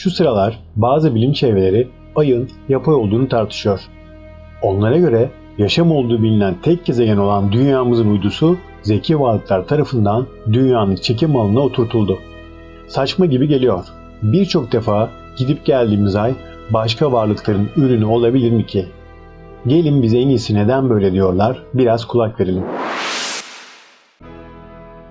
Şu sıralar bazı bilim çevreleri ayın yapay olduğunu tartışıyor. Onlara göre yaşam olduğu bilinen tek gezegen olan dünyamızın uydusu zeki varlıklar tarafından dünyanın çekim alanına oturtuldu. Saçma gibi geliyor. Birçok defa gidip geldiğimiz ay başka varlıkların ürünü olabilir mi ki? Gelin bize en iyisi neden böyle diyorlar biraz kulak verelim.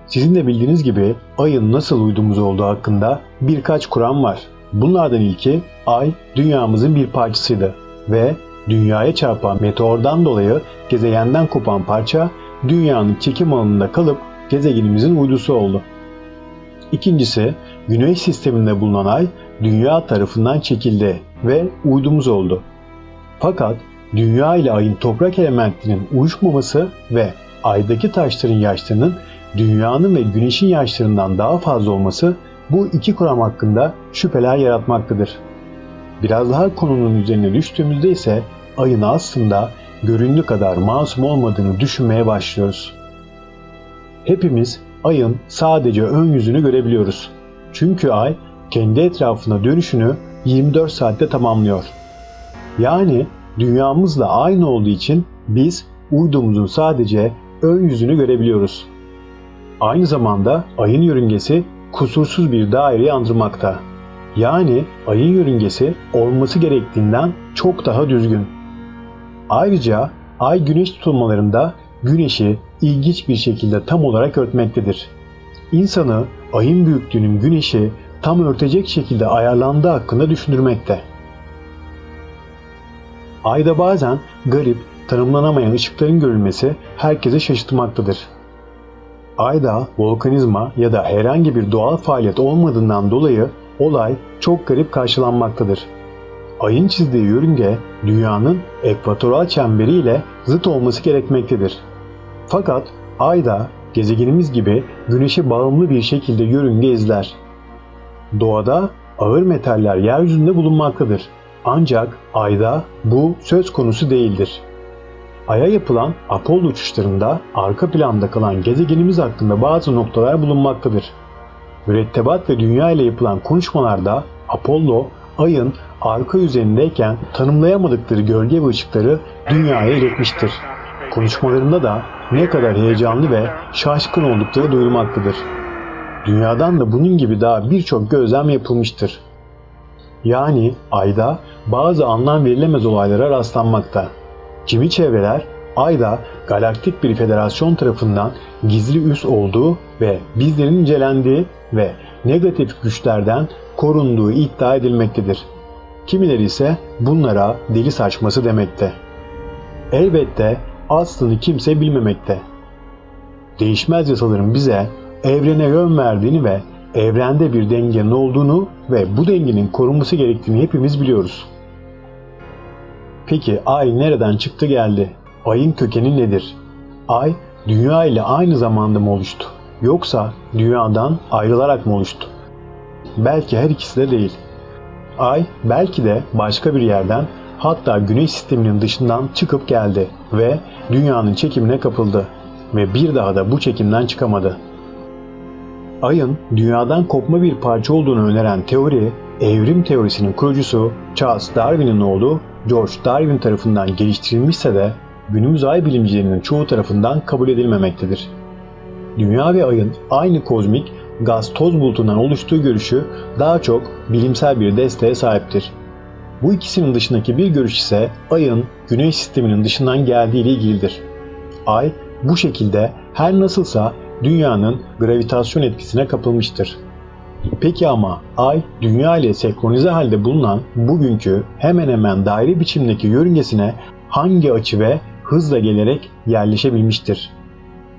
Sizin de bildiğiniz gibi ayın nasıl uydumuz olduğu hakkında birkaç kuram var. Bunlardan ilki ay dünyamızın bir parçasıydı ve dünyaya çarpan meteordan dolayı gezegenden kopan parça dünyanın çekim alanında kalıp gezegenimizin uydusu oldu. İkincisi güneş sisteminde bulunan ay dünya tarafından çekildi ve uydumuz oldu. Fakat dünya ile ayın toprak elementlerinin uyuşmaması ve aydaki taşların yaşlarının dünyanın ve güneşin yaşlarından daha fazla olması bu iki kuram hakkında şüpheler yaratmaktadır. Biraz daha konunun üzerine düştüğümüzde ise ayın aslında göründüğü kadar masum olmadığını düşünmeye başlıyoruz. Hepimiz ayın sadece ön yüzünü görebiliyoruz. Çünkü ay kendi etrafına dönüşünü 24 saatte tamamlıyor. Yani dünyamızla aynı olduğu için biz uydumuzun sadece ön yüzünü görebiliyoruz. Aynı zamanda ayın yörüngesi kusursuz bir daireyi andırmakta. Yani ayın yörüngesi olması gerektiğinden çok daha düzgün. Ayrıca ay güneş tutulmalarında güneşi ilginç bir şekilde tam olarak örtmektedir. İnsanı ayın büyüklüğünün güneşi tam örtecek şekilde ayarlandığı hakkında düşündürmekte. Ayda bazen garip, tanımlanamayan ışıkların görülmesi herkese şaşırtmaktadır. Ayda volkanizma ya da herhangi bir doğal faaliyet olmadığından dolayı olay çok garip karşılanmaktadır. Ayın çizdiği yörünge dünyanın ekvatoral çemberi ile zıt olması gerekmektedir. Fakat Ayda gezegenimiz gibi güneşe bağımlı bir şekilde yörünge izler. Doğada ağır metaller yeryüzünde bulunmaktadır. Ancak Ayda bu söz konusu değildir. Ay'a yapılan Apollo uçuşlarında arka planda kalan gezegenimiz hakkında bazı noktalar bulunmaktadır. Mürettebat ve dünya ile yapılan konuşmalarda Apollo, Ay'ın arka yüzeyindeyken tanımlayamadıkları gölge ve ışıkları dünyaya iletmiştir. Konuşmalarında da ne kadar heyecanlı ve şaşkın oldukları duyulmaktadır. Dünyadan da bunun gibi daha birçok gözlem yapılmıştır. Yani Ay'da bazı anlam verilemez olaylara rastlanmakta. Kimi çevreler Ay'da galaktik bir federasyon tarafından gizli üs olduğu ve bizlerin incelendiği ve negatif güçlerden korunduğu iddia edilmektedir. Kimileri ise bunlara deli saçması demekte. Elbette aslını kimse bilmemekte. Değişmez yasaların bize evrene yön verdiğini ve evrende bir dengenin olduğunu ve bu dengenin korunması gerektiğini hepimiz biliyoruz. Peki ay nereden çıktı geldi? Ayın kökeni nedir? Ay dünya ile aynı zamanda mı oluştu? Yoksa dünyadan ayrılarak mı oluştu? Belki her ikisi de değil. Ay belki de başka bir yerden hatta güneş sisteminin dışından çıkıp geldi ve dünyanın çekimine kapıldı ve bir daha da bu çekimden çıkamadı. Ayın dünyadan kopma bir parça olduğunu öneren teori, evrim teorisinin kurucusu Charles Darwin'in oğlu George Darwin tarafından geliştirilmişse de günümüz ay bilimcilerinin çoğu tarafından kabul edilmemektedir. Dünya ve ayın aynı kozmik gaz toz bulutundan oluştuğu görüşü daha çok bilimsel bir desteğe sahiptir. Bu ikisinin dışındaki bir görüş ise ayın güneş sisteminin dışından geldiği ile ilgilidir. Ay bu şekilde her nasılsa dünyanın gravitasyon etkisine kapılmıştır. Peki ama ay dünya ile senkronize halde bulunan bugünkü hemen hemen daire biçimdeki yörüngesine hangi açı ve hızla gelerek yerleşebilmiştir?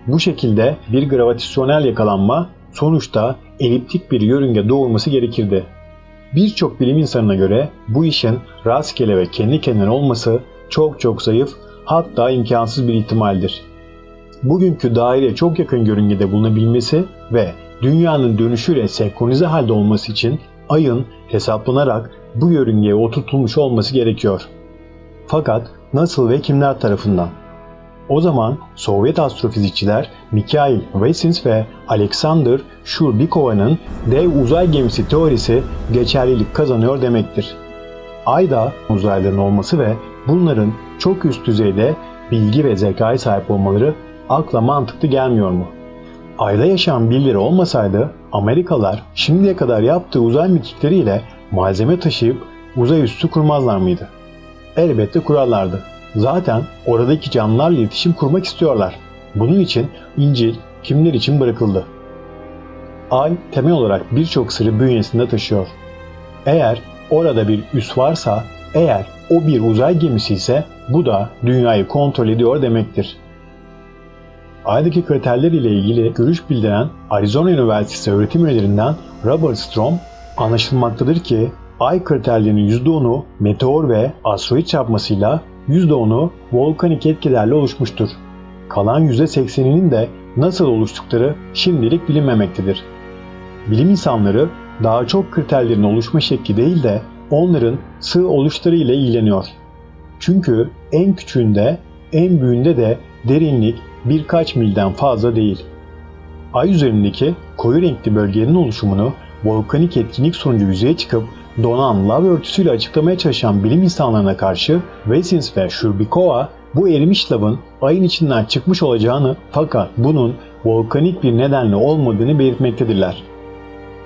Bu şekilde bir gravitasyonel yakalanma sonuçta eliptik bir yörünge doğurması gerekirdi. Birçok bilim insanına göre bu işin rastgele ve kendi kendine olması çok çok zayıf hatta imkansız bir ihtimaldir. Bugünkü daire çok yakın yörüngede bulunabilmesi ve dünyanın dönüşüyle senkronize halde olması için ayın hesaplanarak bu yörüngeye oturtulmuş olması gerekiyor. Fakat nasıl ve kimler tarafından? O zaman Sovyet astrofizikçiler Mikhail Vesins ve Alexander Shurbikova'nın dev uzay gemisi teorisi geçerlilik kazanıyor demektir. Ayda uzaylıların olması ve bunların çok üst düzeyde bilgi ve zekaya sahip olmaları akla mantıklı gelmiyor mu? Ayda yaşayan birileri olmasaydı Amerikalılar şimdiye kadar yaptığı uzay mekikleriyle malzeme taşıyıp uzay üssü kurmazlar mıydı? Elbette kurarlardı. Zaten oradaki canlılarla iletişim kurmak istiyorlar. Bunun için İncil kimler için bırakıldı? Ay temel olarak birçok sırrı bünyesinde taşıyor. Eğer orada bir üs varsa, eğer o bir uzay gemisi ise bu da dünyayı kontrol ediyor demektir. Ay'daki kriterler ile ilgili görüş bildiren Arizona Üniversitesi öğretim üyelerinden Robert Strom anlaşılmaktadır ki Ay kriterlerinin %10'u meteor ve asteroid çarpmasıyla %10'u volkanik etkilerle oluşmuştur. Kalan %80'inin de nasıl oluştukları şimdilik bilinmemektedir. Bilim insanları daha çok kriterlerin oluşma şekli değil de onların sığ oluşları ile ilgileniyor. Çünkü en küçüğünde, en büyüğünde de derinlik birkaç milden fazla değil. Ay üzerindeki koyu renkli bölgelerin oluşumunu volkanik etkinlik sonucu yüzeye çıkıp donan lav örtüsüyle açıklamaya çalışan bilim insanlarına karşı Vesins ve Shubikova bu erimiş lavın ayın içinden çıkmış olacağını fakat bunun volkanik bir nedenle olmadığını belirtmektedirler.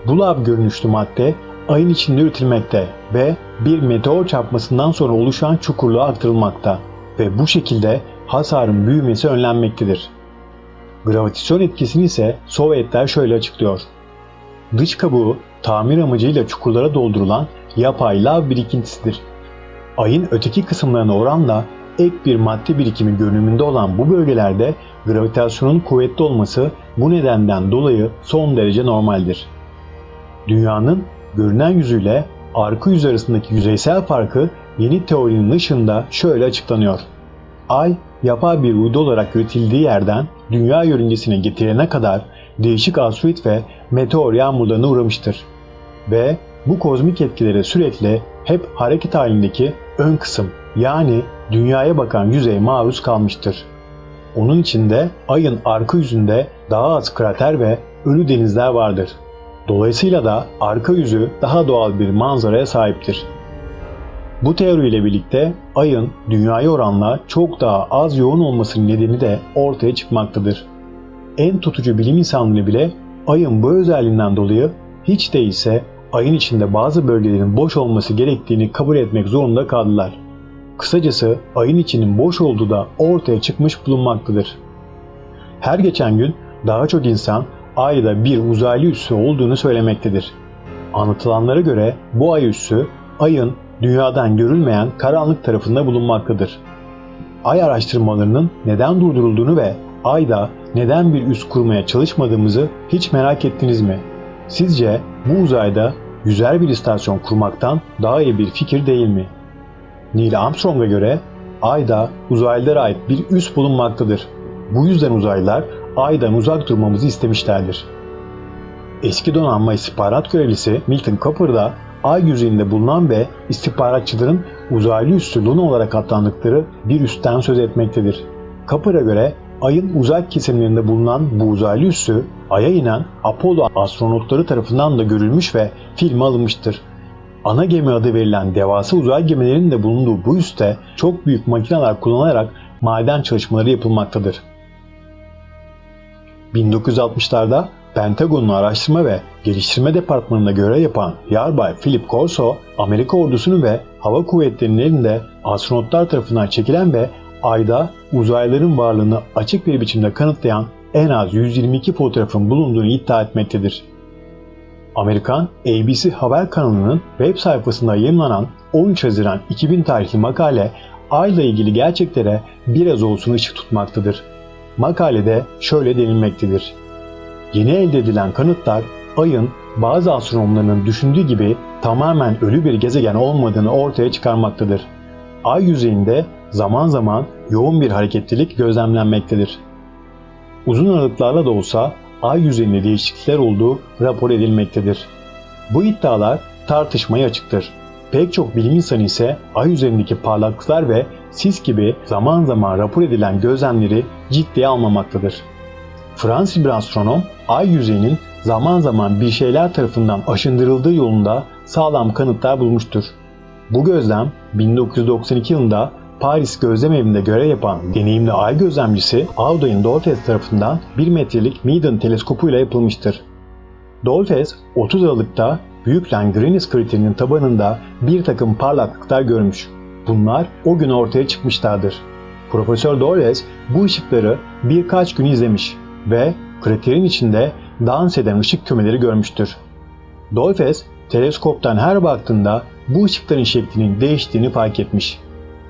Bu lav görünüşlü madde ayın içinde üretilmekte ve bir meteor çarpmasından sonra oluşan çukurluğa aktarılmakta ve bu şekilde hasarın büyümesi önlenmektedir. Gravitasyon etkisini ise Sovyetler şöyle açıklıyor. Dış kabuğu tamir amacıyla çukurlara doldurulan yapay lav birikintisidir. Ayın öteki kısımlarına oranla ek bir madde birikimi görünümünde olan bu bölgelerde gravitasyonun kuvvetli olması bu nedenden dolayı son derece normaldir. Dünyanın görünen yüzüyle arka yüz arasındaki yüzeysel farkı yeni teorinin ışığında şöyle açıklanıyor. Ay, yapay bir uydu olarak üretildiği yerden dünya yörüngesine getirene kadar değişik asteroid ve meteor yağmurlarına uğramıştır. Ve bu kozmik etkilere sürekli hep hareket halindeki ön kısım yani dünyaya bakan yüzey maruz kalmıştır. Onun içinde ayın arka yüzünde daha az krater ve ölü denizler vardır. Dolayısıyla da arka yüzü daha doğal bir manzaraya sahiptir. Bu teoriyle birlikte ayın dünyaya oranla çok daha az yoğun olmasının nedeni de ortaya çıkmaktadır. En tutucu bilim insanları bile ayın bu özelliğinden dolayı hiç değilse ayın içinde bazı bölgelerin boş olması gerektiğini kabul etmek zorunda kaldılar. Kısacası ayın içinin boş olduğu da ortaya çıkmış bulunmaktadır. Her geçen gün daha çok insan ayda bir uzaylı üssü olduğunu söylemektedir. Anlatılanlara göre bu ay üssü ayın dünyadan görülmeyen karanlık tarafında bulunmaktadır. Ay araştırmalarının neden durdurulduğunu ve ayda neden bir üs kurmaya çalışmadığımızı hiç merak ettiniz mi? Sizce bu uzayda güzel bir istasyon kurmaktan daha iyi bir fikir değil mi? Neil Armstrong'a göre ayda uzaylılara ait bir üs bulunmaktadır. Bu yüzden uzaylılar aydan uzak durmamızı istemişlerdir. Eski donanma istihbarat görevlisi Milton Cooper da ay yüzeyinde bulunan ve istihbaratçıların uzaylı üssü Luna olarak adlandıkları bir üstten söz etmektedir. Cooper'a göre ayın uzak kesimlerinde bulunan bu uzaylı üssü aya inen Apollo astronotları tarafından da görülmüş ve filme alınmıştır. Ana gemi adı verilen devasa uzay gemilerinin de bulunduğu bu üste çok büyük makineler kullanılarak maden çalışmaları yapılmaktadır. 1960'larda Pentagon'un araştırma ve geliştirme departmanında görev yapan Yarbay Philip Corso, Amerika ordusunun ve hava kuvvetlerinin elinde astronotlar tarafından çekilen ve ayda uzaylıların varlığını açık bir biçimde kanıtlayan en az 122 fotoğrafın bulunduğunu iddia etmektedir. Amerikan ABC haber kanalının web sayfasında yayınlanan 13 Haziran 2000 tarihli makale Ay'la ilgili gerçeklere biraz olsun ışık tutmaktadır. Makalede şöyle denilmektedir. Yeni elde edilen kanıtlar Ay'ın bazı astronomların düşündüğü gibi tamamen ölü bir gezegen olmadığını ortaya çıkarmaktadır. Ay yüzeyinde zaman zaman yoğun bir hareketlilik gözlemlenmektedir. Uzun aralıklarla da olsa ay yüzeyinde değişiklikler olduğu rapor edilmektedir. Bu iddialar tartışmaya açıktır. Pek çok bilim insanı ise ay üzerindeki parlaklıklar ve sis gibi zaman zaman rapor edilen gözlemleri ciddiye almamaktadır. Fransız bir astronom ay yüzeyinin zaman zaman bir şeyler tarafından aşındırıldığı yolunda sağlam kanıtlar bulmuştur. Bu gözlem 1992 yılında Paris Gözlem Evi'nde görev yapan deneyimli ay gözlemcisi Audouin Dolphes tarafından 1 metrelik Meaden teleskopuyla yapılmıştır. Dolphes 30 Aralık'ta Büyük Langrenus kriterinin tabanında bir takım parlaklıklar görmüş. Bunlar o gün ortaya çıkmışlardır. Profesör Dolphes bu ışıkları birkaç gün izlemiş ve kraterin içinde dans eden ışık kümeleri görmüştür. Dolphes teleskoptan her baktığında bu ışıkların şeklinin değiştiğini fark etmiş.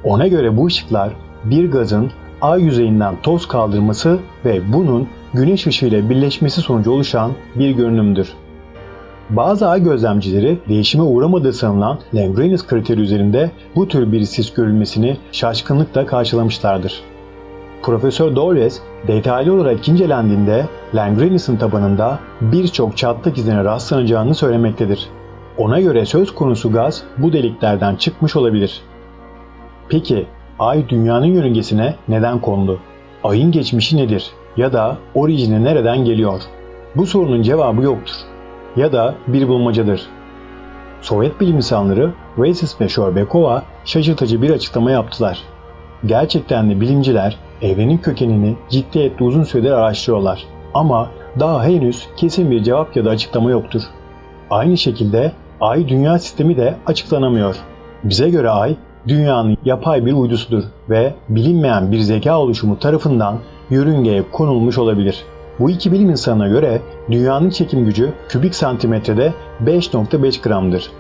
Ona göre bu ışıklar bir gazın ay yüzeyinden toz kaldırması ve bunun güneş ışığıyla birleşmesi sonucu oluşan bir görünümdür. Bazı ay gözlemcileri değişime uğramadığı sanılan Langrenus kriteri üzerinde bu tür bir sis görülmesini şaşkınlıkla karşılamışlardır. Profesör Dolores detaylı olarak incelendiğinde Langrenus'un tabanında birçok çatlak izine rastlanacağını söylemektedir. Ona göre söz konusu gaz bu deliklerden çıkmış olabilir. Peki Ay dünyanın yörüngesine neden kondu? Ayın geçmişi nedir? Ya da orijini nereden geliyor? Bu sorunun cevabı yoktur. Ya da bir bulmacadır. Sovyet bilim insanları Reisis ve Shorbekova şaşırtıcı bir açıklama yaptılar. Gerçekten de bilimciler evrenin kökenini ciddiyetle uzun süredir araştırıyorlar. Ama daha henüz kesin bir cevap ya da açıklama yoktur. Aynı şekilde Ay dünya sistemi de açıklanamıyor. Bize göre Ay dünyanın yapay bir uydusudur ve bilinmeyen bir zeka oluşumu tarafından yörüngeye konulmuş olabilir. Bu iki bilim insanına göre dünyanın çekim gücü kübik santimetrede 5.5 gramdır.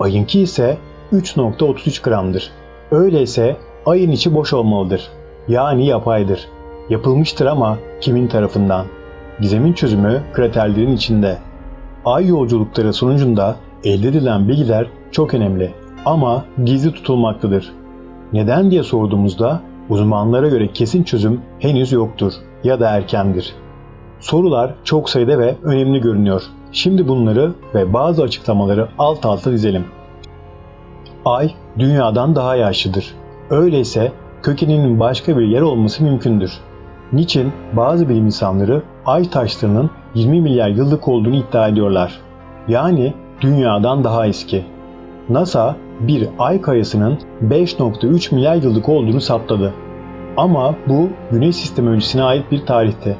Ayınki ise 3.33 gramdır. Öyleyse ayın içi boş olmalıdır. Yani yapaydır. Yapılmıştır ama kimin tarafından? Gizemin çözümü kraterlerin içinde. Ay yolculukları sonucunda elde edilen bilgiler çok önemli ama gizli tutulmaktadır. Neden diye sorduğumuzda uzmanlara göre kesin çözüm henüz yoktur ya da erkendir. Sorular çok sayıda ve önemli görünüyor. Şimdi bunları ve bazı açıklamaları alt alta dizelim. Ay dünyadan daha yaşlıdır. Öyleyse kökeninin başka bir yer olması mümkündür. Niçin bazı bilim insanları ay taşlarının 20 milyar yıllık olduğunu iddia ediyorlar. Yani dünyadan daha eski. NASA bir ay kayasının 5.3 milyar yıllık olduğunu saptadı. Ama bu Güneş sistemi öncesine ait bir tarihte.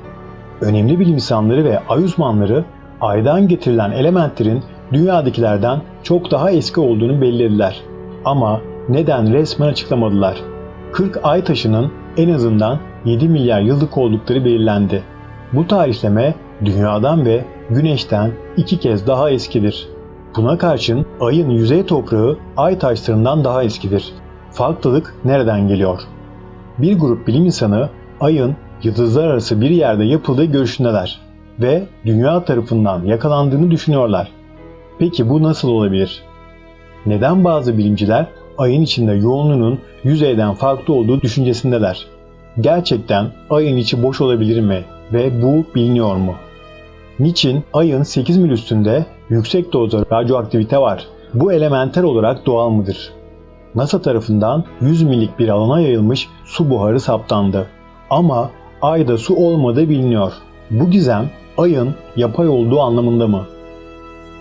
Önemli bilim insanları ve ay uzmanları aydan getirilen elementlerin dünyadakilerden çok daha eski olduğunu belirlediler. Ama neden resmen açıklamadılar. 40 ay taşının en azından 7 milyar yıllık oldukları belirlendi. Bu tarihleme dünyadan ve güneşten iki kez daha eskidir. Buna karşın ayın yüzey toprağı ay taşlarından daha eskidir. Farklılık nereden geliyor? Bir grup bilim insanı ayın yıldızlar arası bir yerde yapıldığı görüşündeler ve dünya tarafından yakalandığını düşünüyorlar. Peki bu nasıl olabilir? Neden bazı bilimciler ayın içinde yoğunluğunun yüzeyden farklı olduğu düşüncesindeler? Gerçekten ayın içi boş olabilir mi ve bu biliniyor mu? Niçin ayın 8 mil üstünde yüksek dozda radyoaktivite var? Bu elementer olarak doğal mıdır? NASA tarafından 100 millik bir alana yayılmış su buharı saptandı. Ama ayda su olmadığı biliniyor. Bu gizem ayın yapay olduğu anlamında mı?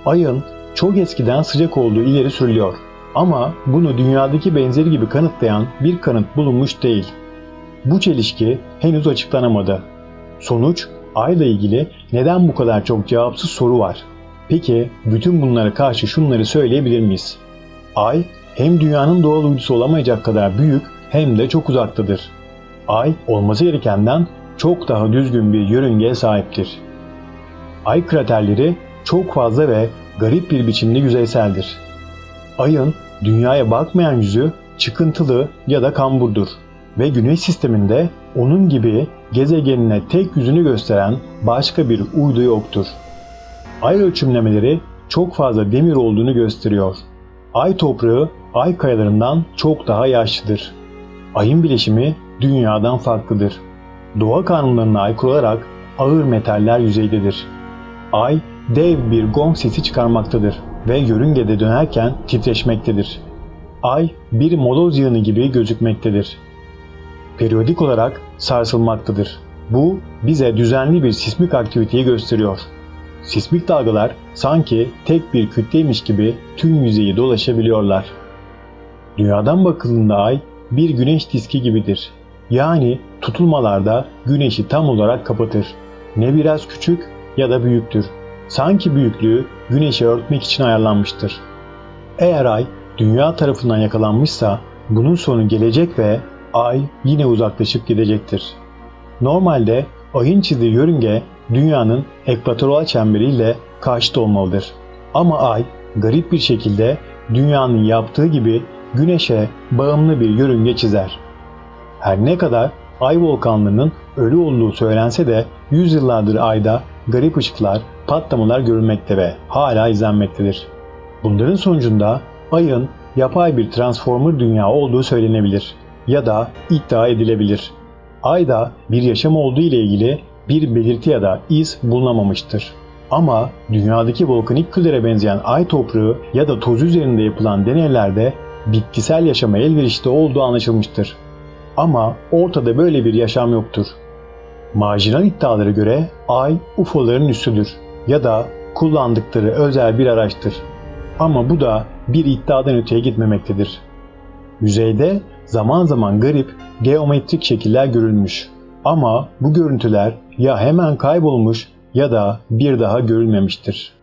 Ayın çok eskiden sıcak olduğu ileri sürülüyor. Ama bunu dünyadaki benzeri gibi kanıtlayan bir kanıt bulunmuş değil. Bu çelişki henüz açıklanamadı. Sonuç Ayla ilgili neden bu kadar çok cevapsız soru var? Peki bütün bunlara karşı şunları söyleyebilir miyiz? Ay hem dünyanın doğal uydusu olamayacak kadar büyük hem de çok uzaktadır. Ay olması gerekenden çok daha düzgün bir yörüngeye sahiptir. Ay kraterleri çok fazla ve garip bir biçimde yüzeyseldir. Ayın dünyaya bakmayan yüzü çıkıntılı ya da kamburdur ve güneş sisteminde onun gibi gezegenine tek yüzünü gösteren başka bir uydu yoktur. Ay ölçümlemeleri çok fazla demir olduğunu gösteriyor. Ay toprağı ay kayalarından çok daha yaşlıdır. Ayın bileşimi dünyadan farklıdır. Doğa kanunlarına aykırı olarak ağır metaller yüzeydedir. Ay dev bir gong sesi çıkarmaktadır ve yörüngede dönerken titreşmektedir. Ay bir moloz yığını gibi gözükmektedir. periyodik olarak sarsılmaktadır. Bu bize düzenli bir sismik aktiviteyi gösteriyor. Sismik dalgalar sanki tek bir kütleymiş gibi tüm yüzeyi dolaşabiliyorlar. Dünyadan bakıldığında ay bir güneş diski gibidir. Yani tutulmalarda güneşi tam olarak kapatır. Ne biraz küçük ya da büyüktür. Sanki büyüklüğü güneşi örtmek için ayarlanmıştır. Eğer ay dünya tarafından yakalanmışsa bunun sonu gelecek ve ay yine uzaklaşıp gidecektir. Normalde ayın çizdiği yörünge dünyanın ekvatoral çemberiyle karşıt olmalıdır. Ama ay garip bir şekilde dünyanın yaptığı gibi güneşe bağımlı bir yörünge çizer. Her ne kadar ay volkanlarının ölü olduğu söylense de yüzyıllardır ayda garip ışıklar, patlamalar görülmekte ve hala izlenmektedir. Bunların sonucunda ayın yapay bir transformer dünya olduğu söylenebilir ya da iddia edilebilir. Ayda bir yaşam olduğu ile ilgili bir belirti ya da iz bulunamamıştır. Ama dünyadaki volkanik küllere benzeyen ay toprağı ya da toz üzerinde yapılan deneylerde bitkisel yaşama elverişli olduğu anlaşılmıştır. Ama ortada böyle bir yaşam yoktur. Marjinal iddialara göre ay UFO'ların üssüdür ya da kullandıkları özel bir araçtır. Ama bu da bir iddiadan öteye gitmemektedir. Yüzeyde zaman zaman garip geometrik şekiller görülmüş. Ama bu görüntüler ya hemen kaybolmuş ya da bir daha görülmemiştir.